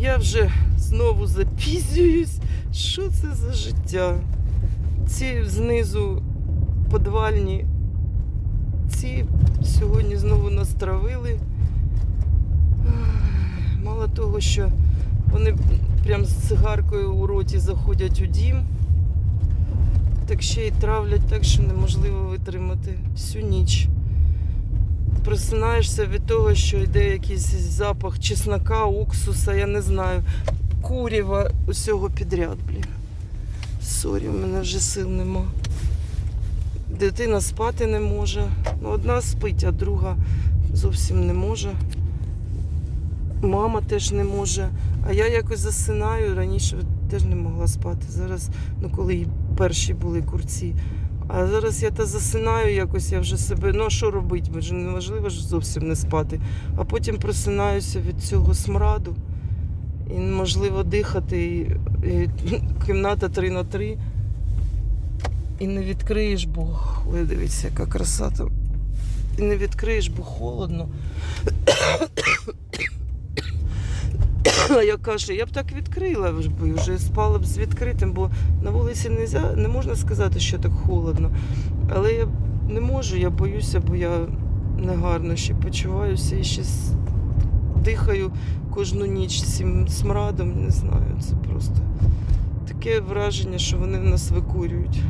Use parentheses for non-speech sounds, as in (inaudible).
Я вже знову запізнююсь. Що це за життя? Ці знизу подвальні, ці сьогодні знову нас травили. Мало того, що вони прям з цигаркою у роті заходять у дім, так ще й травлять так, що неможливо витримати всю ніч. Просинаєшся від того, що йде якийсь запах чеснока, уксуса, я не знаю, курява, усього підряд, блін. Сорі, в мене вже сил нема. Дитина спати не може. Ну, одна спить, а друга зовсім не може. Мама теж не може. А я якось засинаю. Раніше теж не могла спати. Зараз, ну коли перші були курці. А зараз я та засинаю якось, я вже себе. Ну а що робити? Бо ж неможливо ж зовсім не спати. А потім просинаюся від цього смраду. І неможливо дихати. І, і, (laughs) кімната 3 на 3. І не відкриєш, бо ой, дивіться, яка краса. І не відкриєш, бо холодно. Я кажу, я б так відкрила, вже спала б з відкритим, бо на вулиці нельзя, не можна сказати, що так холодно. Але я не можу, я боюся, бо я негарно ще почуваюся і ще дихаю кожну ніч цим смрадом, не знаю. Це просто таке враження, що вони в нас викурюють.